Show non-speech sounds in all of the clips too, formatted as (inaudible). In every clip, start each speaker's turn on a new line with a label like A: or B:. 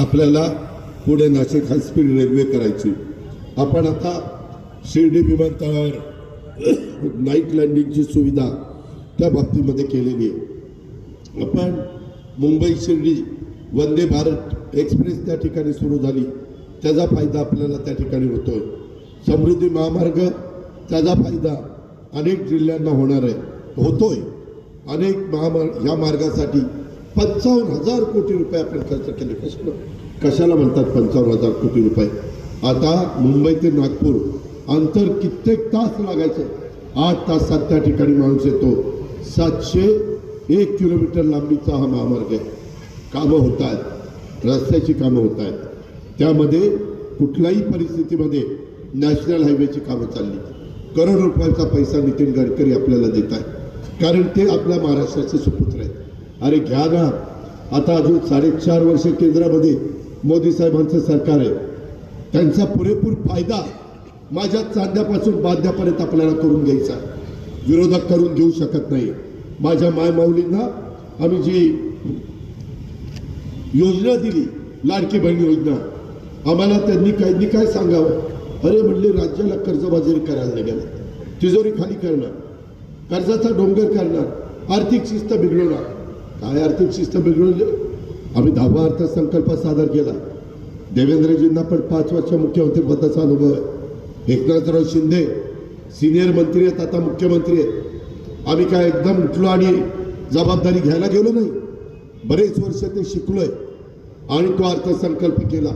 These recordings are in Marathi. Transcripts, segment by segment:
A: आपल्याला पुढे नाशिक हायस्पीड रेल्वे करायची. आपण आता शिर्डी विमानतळावर (coughs) नाईट लँडिंगची सुविधा त्या बाबतीमध्ये केलेली आहे. आपण मुंबई शिर्डी वंदे भारत एक्सप्रेस त्या ठिकाणी सुरू झाली. त्याचा फायदा आपल्याला त्या ठिकाणी होतो आहे समृद्धी महामार्ग त्याचा फायदा अनेक जिल्ह्यांना होणार आहे. होतोय. अनेक महामार्ग या मार्गासाठी पंचावन्न हजार कोटी रुपये आपण खर्च केले. कशाला कशाला म्हणतात पंचावन्न हजार कोटी रुपये? आता मुंबई ते नागपूर अंतर कित्येक तास लागायचं. आठ तासात त्या ठिकाणी माणूस येतो. सातशे एक किलोमीटर लांबीचा हा महामार्ग आहे. कामं होत आहेत. रस्त्याची कामं होत आहेत. त्यामध्ये कुठल्याही परिस्थितीमध्ये नॅशनल हायवेची कामं चालली. करोड रुपयाचा पैसा नितीन गडकरी आपल्याला देत आहे कारण ते आपल्या महाराष्ट्राचे सुपुत्र आहेत. अरे घ्या ना आता अजून साडेचार वर्ष केंद्रामध्ये मोदी साहेबांचं सरकार आहे. त्यांचा पुरेपूर फायदा माझ्या चांद्यापासून बांध्यापर्यंत आपल्याला करून घ्यायचा विरोधक करून घेऊ शकत नाही. माझ्या मायमाऊलींना आम्ही जी योजना दिली लाडकी बहीण योजना आम्हाला त्यांनी काही काय सांगावं? अरे म्हणले राज्याला कर्जबाजारी करायला लागेल. तिजोरी खाली करणार. कर्जाचा डोंगर करणार. आर्थिक शिस्त बिघडवणार. काय आर्थिक शिस्त बिघडवली? आम्ही दहावा अर्थसंकल्प सादर केला. देवेंद्रजींना पण पाच वर्ष मुख्यमंत्री पदाचा अनुभव आहे. एकनाथराव शिंदे सिनियर मंत्री आहेत आता मुख्यमंत्री आहेत. आम्ही काय एकदम उठलो आणि जबाबदारी घ्यायला गेलो नाही? बरेच वर्ष ते शिकलोय. आणि तो अर्थसंकल्प केला.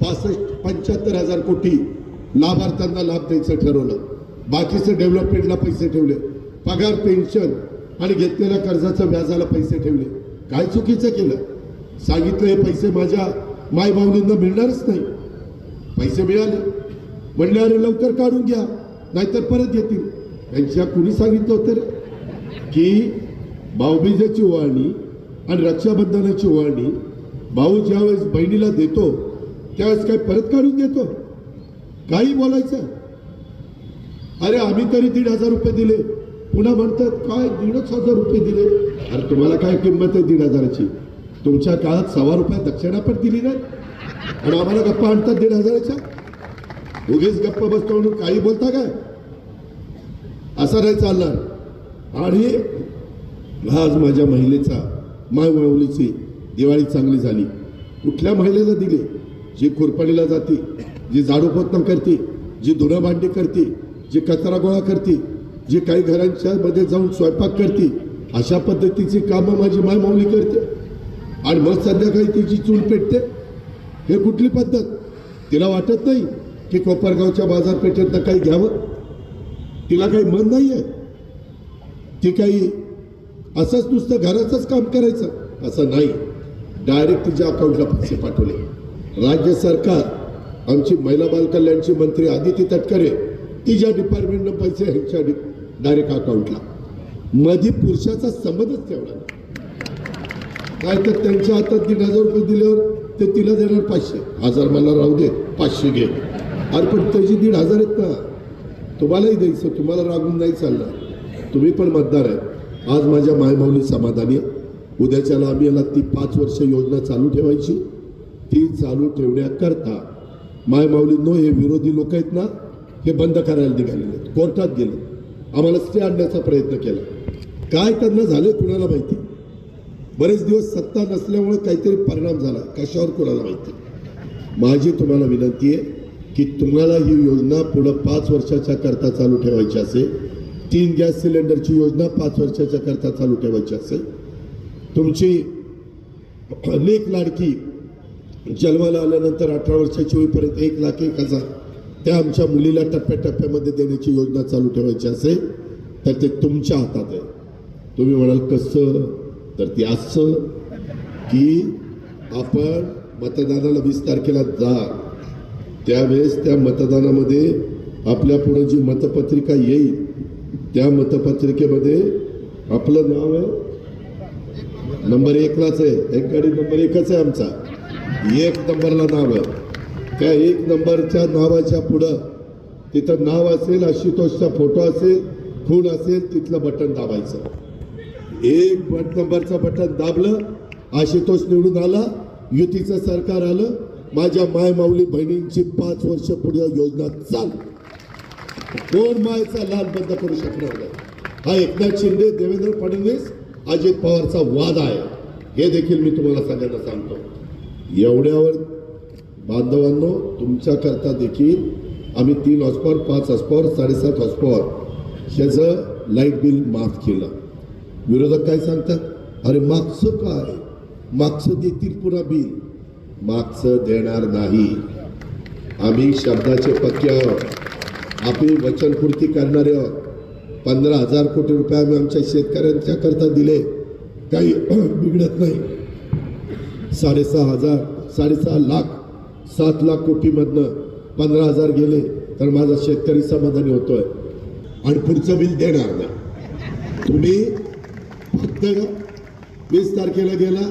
A: पासष्ट पंच्याहत्तर हजार कोटी लाभार्थ्यांना लाभ द्यायचं ठरवलं. बाकीचं डेव्हलपमेंटला पैसे ठेवले. पगार पेन्शन आणि घेतलेल्या कर्जाचं व्याजाला पैसे ठेवले. काय चुकीचं केलं? सांगितलं हे पैसे माझ्या माय मिळणारच नाही. पैसे मिळाले. म्हणले अरे लवकर काढून घ्या नाहीतर परत येतील त्यांच्या कुणी सांगितलं होतं रे? की भाऊबीजेची ओवाळणी आणि रक्षाबंधनाची ओवाळणी भाऊ ज्यावेळेस बहिणीला देतो त्यावेळेस काय परत काढून घेतो काही बोलायचं? अरे आम्ही तरी दीड हजार रुपये दिले. पुन्हा म्हणतात काय दीडच हजार रुपये दिले? अरे तुम्हाला काय किंमत आहे दीड हजाराची? तुमच्या काळात सव्वा रुपये दक्षिणा पण दिली नाही? आणि आम्हाला गप्पा आणतात दीड हजाराच्या? उगीच गप्पा बसतो म्हणून काही बोलता काय? असं नाही चालणार. आणि आज माझ्या महिलेचा माय माऊलीची दिवाळी चांगली झाली. कुठल्या महिलेला दिली? जी खुरपणीला जाते जी झाडू पोतन करते जी धुणं भांडी करते जी कचरा गोळा करते जे काही घरांच्या मध्ये जाऊन स्वयंपाक करते अशा पद्धतीची कामं माझी मायमाऊली करते. आणि मग संध्याकाळी तिची चूल पेटते. हे कुठली पद्धत? तिला वाटत नाही की कोपरगावच्या बाजारपेठेतनं काही घ्यावं. तिला काही मन नाही आहे ती काही असंच नुसतं घराचंच काम करायचं असं नाही. डायरेक्ट तिच्या अकाउंटला पैसे पाठवले. राज्य सरकार आमची महिला बालकल्याणची मंत्री आदिती तटकरे तिच्या डिपार्टमेंटनं पैसे ह्यांच्या डायरेक्ट अकाउंटला. मध्ये पुरुषाचा संबंधच ठेवला काय तर त्यांच्या हातात दीड हजार रुपये दिल्यावर ते तिला देणार पाचशे. हजार मला राहू दे पाचशे घे. अरे पण त्याची दीड हजार आहेत ना. तुम्हालाही द्यायचं तुम्हाला रागून नाही चालणार. तुम्ही पण मतदार आहे आज माझ्या मायमाऊली समाधानी आहे. उद्याच्याला आम्ही याला ती पाच वर्ष योजना चालू ठेवायची. ती चालू ठेवण्याकरता मायमाऊलींनो हे विरोधी लोक आहेत ना हे बंद करायला निघालेले आहेत. कोर्टात गेले. आम्हाला स्टे आणण्याचा प्रयत्न केला. काय त्यांना झाले कुणाला माहिती? बरेच दिवस सत्ता नसल्यामुळे काहीतरी परिणाम झाला. कशावर कुणाला माहिती? माझी तुम्हाला विनंती आहे की तुम्हाला ही योजना पुढं पाच वर्षाच्या करता चालू ठेवायची असेल तीन गॅस सिलेंडरची योजना पाच वर्षाच्या करता चालू ठेवायची असेल तुमची अनेक लाडकी जन्माला आल्यानंतर अठरा वर्षाची होईपर्यंत एक लाख एक हजार त्या आमच्या मुलीला टप्प्याटप्प्यामध्ये देण्याची योजना चालू ठेवायची असेल तर ते तुमच्या हातात आहे. तुम्ही म्हणाल कसं? तर ते असं की आपण मतदानाला वीस तारखेला जा त्यावेळेस त्या मतदानामध्ये आपल्या पुढे जी मतपत्रिका येईल त्या मतपत्रिकेमध्ये आपलं नाव आहे. नंबर एकलाच आहे. एक गाडी नंबर एकच आहे आमचा. एक नंबरला नाव आहे. त्या एक नंबरच्या नावाच्या पुढं. तिथं नाव असेल आशुतोषचा फोटो असेल खून असेल तिथलं बटन दाबायचं. एक बट नंबरचं बटन दाबलं आशुतोष निवडून आला युतीचं सरकार आलं माझ्या माय माऊली बहिणींची पाच वर्ष पुढे योजना चाल. कोण मायचा लाल बंद करू शकणार नाही. हा एकनाथ शिंदे देवेंद्र फडणवीस अजित पवारचा वाद आहे. हे देखील मी तुम्हाला सगळ्यांना सांगतो. एवढ्यावर बांधवांनो तुमच्याकरता देखील आम्ही तीन हॉस्पॉवर पाच हॉस्पॉवर साडेसात हॉस्पॉवर ह्याचं लाइट बिल माफ केलं. विरोधक काय सांगतात? अरे मागचं काय? मागचं देतील पुन्हा बिल. मागचं देणार नाही. आम्ही शब्दाचे पक्के आहोत. आपली वचनपूर्ती करणारे आहोत. पंधरा हजार कोटी रुपये आम्ही आमच्या शेतकऱ्यांच्या करता दिले. काही (clears throat) बिघडत नाही. साडेसहा हजार साडेसहा लाख सात लाख कोटीमधनं पंधरा हजार गेले तर माझा शेतकरी समाधानी होतोय. आणि पुढचं बिल देणार नाही. तुम्ही फक्त वीस तारखेला गेला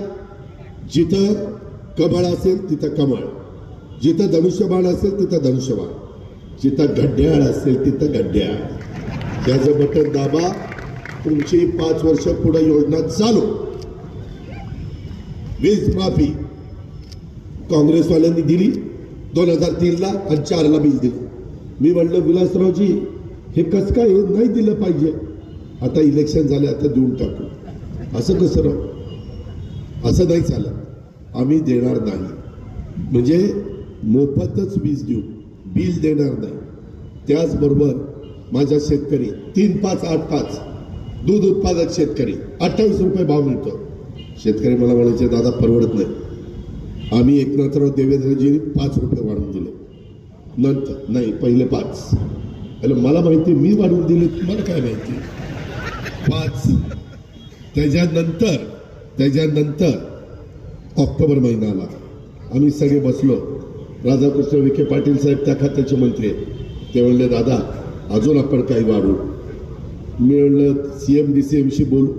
A: जिथं कमळ असेल तिथं कमळ. जिथं धनुष्यबाण असेल तिथं धनुष्यबाण. जिथं गड्ड्याळ असेल तिथं गड्ड्याळ त्याचं बटन दाबा तुमची पाच वर्ष पुढे योजना चालू. वीज माफी. काँग्रेसवाल्यांनी दिली. दोन हजार तीनला आणि चारला बिल दिलं. मी म्हणलं विलासरावजी हे कसं काय हे नाही दिलं पाहिजे? आता इलेक्शन झाले आता देऊन टाकू. असं कसं राव असं नाही चालत. आम्ही देणार नाही. म्हणजे मोफतच वीज देऊ. बिल देणार नाही. त्याचबरोबर माझ्या शेतकरी तीन पाच आठ पाच दूध उत्पादक शेतकरी अठ्ठावीस रुपये भाव मिळतो. शेतकरी मला म्हणायचे दादा परवडत नाही. आम्ही एकनाथराव देवेंद्रजींनी पाच रुपये वाढवून दिले. नंतर नाही पहिले पाच. अरे मला माहिती मी वाढवून दिले तुम्हाला काय माहिती? पाच. त्याच्यानंतर त्याच्यानंतर ऑक्टोबर महिना आला. आम्ही सगळे बसलो. राधाकृष्ण विखे पाटील साहेब त्या खात्याचे मंत्री आहेत. ते म्हणले दादा अजून आपण काही वाढू. मी म्हणलं सी एम डी सी एमशी बोलू.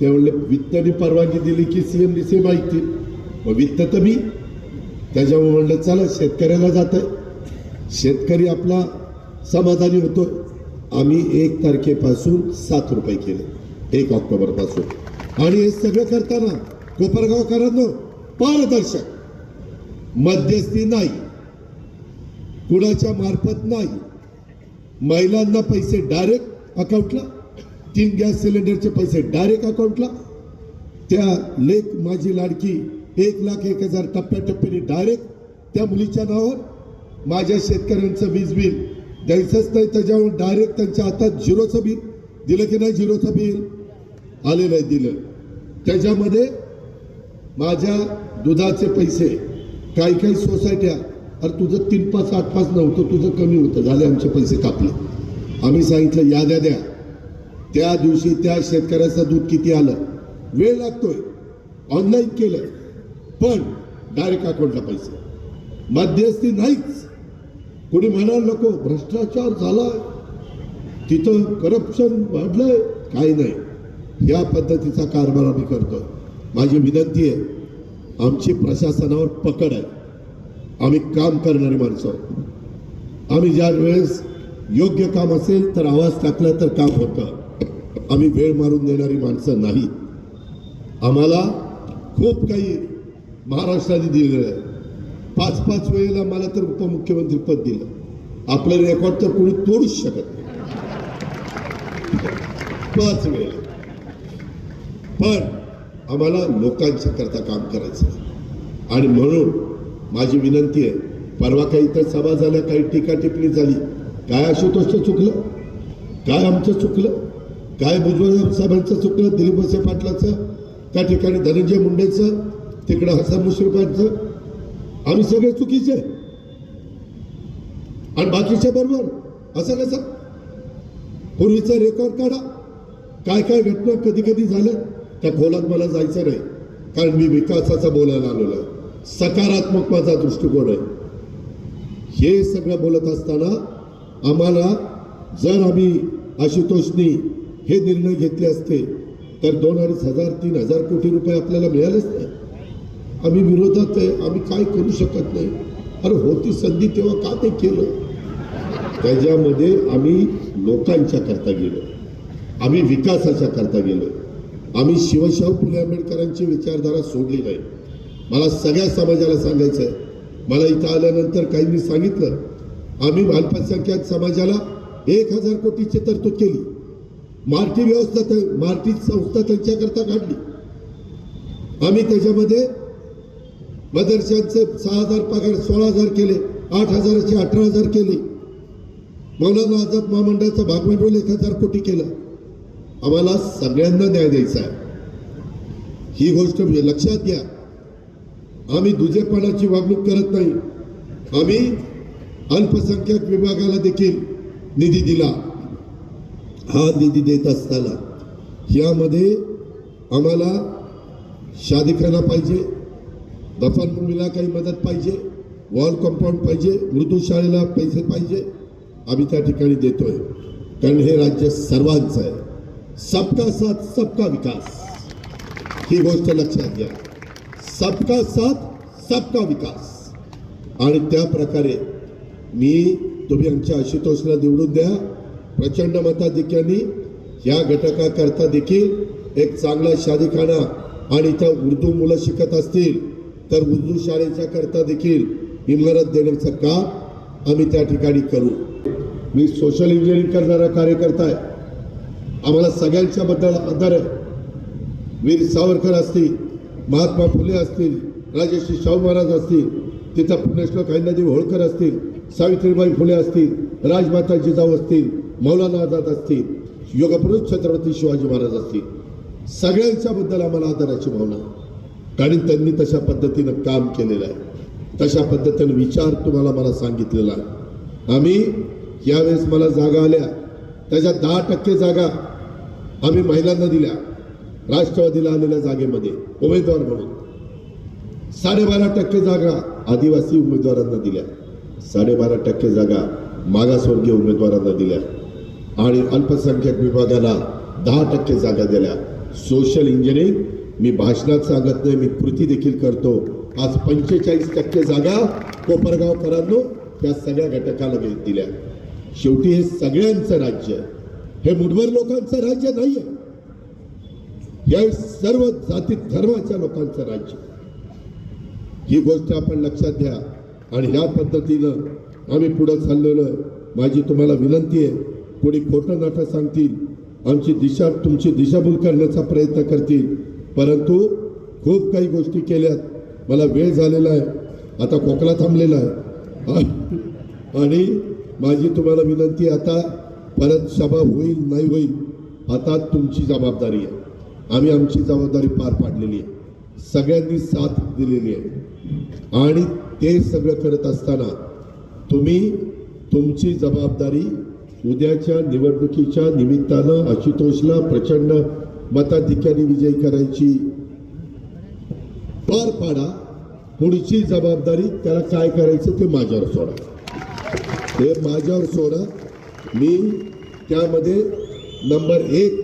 A: ते म्हणले वित्तनी परवानगी दिली की C M D C M ऐकतील. वित्त तर मी त्याच्यामुळे म्हणलं चला शेतकऱ्याला जात आहे शेतकरी आपला समाधानी होतो आम्ही एक तारखेपासून सात रुपये केले. एक ऑक्टोबरपासून. आणि हे सगळं करताना कोपरगावकरांनो पारदर्शक. मध्यस्थी नाही. कुणाच्या मार्फत नाही. महिलांना पैसे डायरेक्ट अकाउंटला तीन गॅस सिलेंडरचे पैसे डायरेक्ट अकाउंटला त्या लेख माझी लाडकी एक लाख एक हजार टप्प्याटप्प्याने डायरेक्ट त्या मुलीच्या नावावर माझ्या शेतकऱ्यांचं वीज बिल द्यायचंच नाही त्याच्यावर डायरेक्ट त्यांच्या हातात झिरोचं बिल दिलं की नाही झिरोचं बिल? आले नाही दिलं. त्याच्यामध्ये माझ्या दुधाचे पैसे काही काही सोसायट्या अरे तुझं तीन पाच आठ पाच नव्हतं तुझं कमी होतं झाले आमचे पैसे कापले. आम्ही सांगितलं याद्या द्या त्या दिवशी त्या शेतकऱ्याचं दूध किती आलं? वेळ लागतोय. ऑनलाईन केलं. पण डायरेक्ट अकाउंटला पैसे. मध्यस्थी नाहीच. कोणी म्हणाल नको भ्रष्टाचार झाला तिथं करप्शन वाढलंय. काही नाही. या पद्धतीचा कारभार आम्ही करतो माझी विनंती आहे आमची प्रशासनावर पकड आहे. आम्ही काम करणारी माणसं आहोत. आम्ही ज्या वेळेस योग्य काम असेल तर आवाज टाकला तर काम होतं. आम्ही वेळ मारून देणारी माणसं नाहीत. आम्हाला खूप काही महाराष्ट्राने दिलेलं आहे पाच पाच वेळेला मला तर उपमुख्यमंत्री पद दिलं. आपलं रेकॉर्ड तर कोणी तोडूच शकत नाही. पाच वेळेला. पण आम्हाला लोकांच्या करता काम करायचं आणि म्हणून माझी विनंती आहे परवा काही इतर सभा झाल्या काही टीका टिप्पणी झाली. काय आशुतोषचं चुकलं? काय आमचं चुकलं? काय भुजबळ साहेबांचं चुकलं? दिलीप वसे पाटलाचं? त्या ठिकाणी धनंजय मुंडेचं? तिकडं हसन मुश्रीफांचं आम्ही सगळे चुकीचे आणि बाकीच्या बरोबर. असं कसं पूर्वीचा रेकॉर्ड काढा. काय काय घटना कधी कधी झाल्या? त्या खोलात मला जायचं नाही. कारण मी विकासाचा बोलायला आलेलो आहे. सकारात्मक माझा दृष्टिकोन आहे. हे सगळं बोलत असताना आम्हाला जर आम्ही आशुतोषनी हे निर्णय घेतले असते तर दोन अडीच हजार तीन हजार कोटी रुपये आपल्याला मिळालेच नाही. आम्ही विरोधात आहे आम्ही काय करू शकत नाही. अरे होती संधी तेव्हा का ते केलं? त्याच्यामध्ये आम्ही लोकांच्या करता गेलो. आम्ही विकासाच्या करता गेलो. आम्ही शिवशाहू फुले आंबेडकरांची विचारधारा सोडली नाही. मला सगळ्या समाजाला सांगायचं आहे. मला इथं आल्यानंतर काहींनी सांगितलं. आम्ही अल्पसंख्याक समाजाला एक हजार कोटीची तरतूद केली. मार्टी व्यवस्था मार्टी संस्था त्यांच्याकरता काढली. आम्ही त्याच्यामध्ये मदरशांचे सहा हजार पगार सोळा हजार केले आठ हजाराचे अठरा हजार केले. मौलाना आझाद महामंडळाचं भागभांडवल एक हजार कोटी केलं. आम्हाला सगळ्यांना न्याय द्यायचा आहे. ही गोष्ट म्हणजे लक्षात घ्या. आम्ही दुजेपणाची वागणूक करत नाही. आम्ही अल्पसंख्याक विभागाला देखील निधी दिला. हा निधी देत असताना यामध्ये आम्हाला शादी करायला पाहिजे. दफनभूमीला काही मदत पाहिजे वॉल कंपाऊंड पाहिजे उर्दू शाळेला पैसे पाहिजे आम्ही त्या ठिकाणी देतोय. कारण हे राज्य सर्वांचं आहे. सबका साथ सबका विकास. ही गोष्ट लक्षात घ्या. सबका साथ सबका विकास. आणि त्या प्रकारे मी तुम्ही आमच्या आशुतोषला निवडून द्या. प्रचंड मताधिक्यांनी या घटकाकरता देखील एक चांगला शादीखाना आणि इथं उर्दू मुलं शिकत असतील तर उर्दू शाळेच्या करता देखील इमारत देण्याचं काम आम्ही त्या ठिकाणी करू. मी सोशल इंजिनिअरिंग करणारा कार्यकर्ता आहे. आम्हाला सगळ्यांच्या बद्दल आदर आहे. वीर सावरकर असतील महात्मा फुले असतील राजश्री शाहू महाराज असतील तिथं पुण्यश्लोक अहिल्यादेवी होळकर असतील सावित्रीबाई फुले असतील राजमाता जिजाऊ असतील मौलाना आझाद असतील योगपुरुष छत्रपती शिवाजी महाराज असतील. सगळ्यांच्याबद्दल आम्हाला आदराची भावना आहे. कारण त्यांनी तशा पद्धतीनं काम केलेलं आहे. तशा पद्धतीनं विचार तुम्हाला मला सांगितलेला आहे. आम्ही यावेळेस मला जागा आल्या. त्याच्या दहा टक्के जागा आम्ही महिलांना दिल्या. राष्ट्रवादीला आलेल्या जागेमध्ये उमेदवार म्हणून. साडेबारा टक्के जागा आदिवासी उमेदवारांना दिल्या. साडेबारा टक्के जागा मागासवर्गीय उमेदवारांना दिल्या. आणि अल्पसंख्याक विभागाला दहा टक्के जागा दिल्या. सोशल इंजिनिअरिंग मी भाषणात सांगत नाही मी कृती देखील करतो. आज पंचेचाळीस टक्के जागा कोपरगावकरांनो त्या सगळ्या घटकाला भेट दिल्या. शेवटी हे सगळ्यांचं राज्य हे मुठभर लोकांचं राज्य नाही आहे या सर्व जाती धर्माच्या लोकांचं राज्य ही गोष्ट आपण लक्षात घ्या. आणि ह्या पद्धतीनं आम्ही पुढं चाललेलो माझी तुम्हाला विनंती आहे कोणी खोटं नाटं सांगतील आमची दिशा तुमची दिशाभूल करण्याचा प्रयत्न करतील परंतु खूप काही गोष्टी केल्यात. मला वेळ झालेला आहे. आता कोकला थांबलेला आहे. आणि माझी तुम्हाला विनंती आता परत सभा होईल नाही होईल आता तुमची जबाबदारी आहे. आम्ही आमची जबाबदारी पार पाडलेली आहे. सगळ्यांनी साथ दिलेली आहे. आणि ते सगळं करत असताना तुम्ही तुमची जबाबदारी उद्याच्या निवडणुकीच्या निमित्तानं आशुतोषला प्रचंड मताधिक्याने विजयी करायची. पार पाडा. पुढची जबाबदारी त्याला काय करायचं ते माझ्यावर सोडा. ते माझ्यावर सोडा. मी त्यामध्ये नंबर एक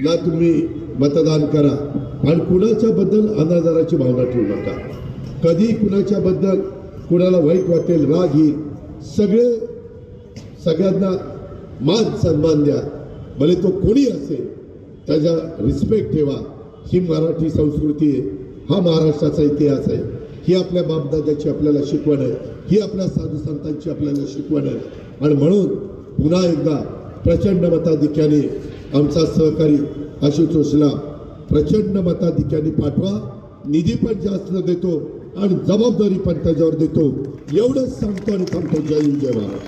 A: ला तुम्ही मतदान करा. आणि कुणाच्या बद्दल भावना ठेवू नका. कधी कुणाच्या बद्दल कुणाला वाईट वाटेल राग येईल सगळे सगळ्यांना मान सन्मान द्या. भले तो कोणी असेल त्याचा रिस्पेक्ट ठेवा. ही मराठी संस्कृती आहे. हा महाराष्ट्राचा इतिहास आहे. ही आपल्या बापदाद्याची आपल्याला शिकवण आहे. ही आपल्या साधू संतांची आपल्याला शिकवण आहे. आणि म्हणून पुन्हा एकदा प्रचंड मताधिक्याने आमचा सहकारी आशुतोषला प्रचंड मताधिक्याने पाठवा. निधी पण जास्त देतो आणि जबाबदारी पण त्याच्यावर देतो. एवढंच सांगतो आणि थांबतो. जय जय महाराज